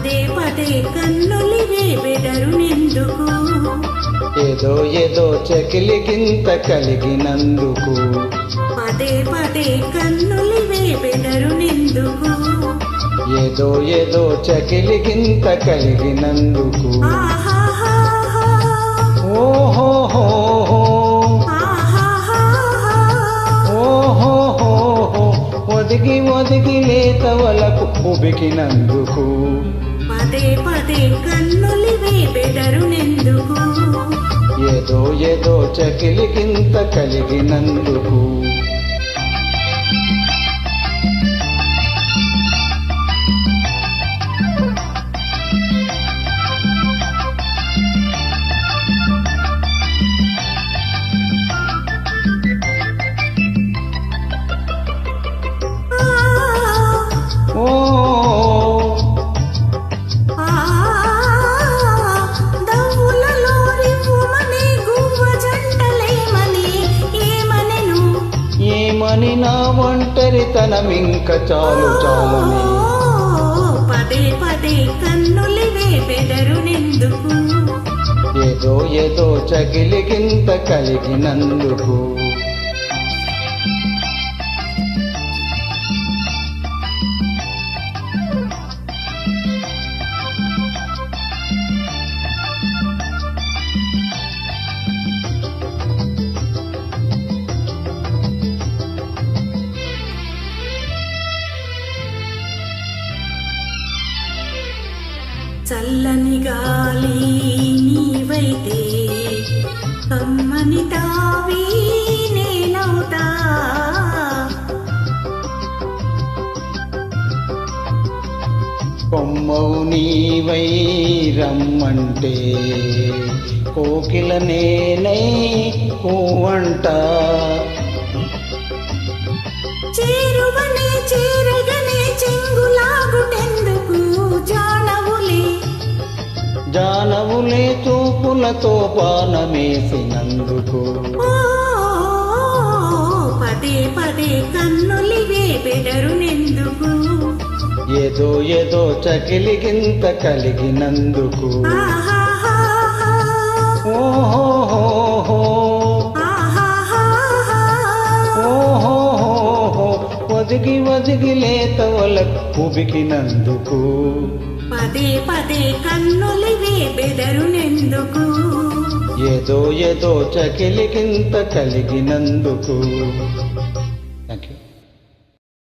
పదే పదే కన్నులివే బెడరు నిందుకు ఏదో ఏదో చెకిలికింత కలిగినందుకు. పదే పదే కన్నులివే బెడరు నిందుకు ఏదో ఏదో చకిలికింత కలిగినందుకు. ఒదిగి ఒదిగి లేత వలకు ఉబికినందుకు. పదే పదే కన్నులివే బెదరునెందుకు ఏదో ఏదో చకిలికింత కలిగినందుకు. నా ఒంటరితనమింక చాలు చాలని. పదే పదే కన్నులివే బెదరునెందుకు ఏదో ఏదో చకిలికింత కలిగినందుకు. చల్లని గాలి నీవైతే కమ్మని తావి నేనవుతా. కొమ్మవు నీవై రమ్మంటే కోకిల నేనై చేరువనే చేరగనే చూపులతో పానమేసినందుకు పదే పదే కన్నులివే బెదరునెందుకు ఏదో ఏదో చకిలిగింత కలిగినందుకు. ఓహో ఒదిగి ఒదిగి లేత వలకు ఉబికినందుకు పదే పదే కన్నులివే బెదరునెందుకు ఏదో ఏదో చకిలికింత కలిగినందుకు.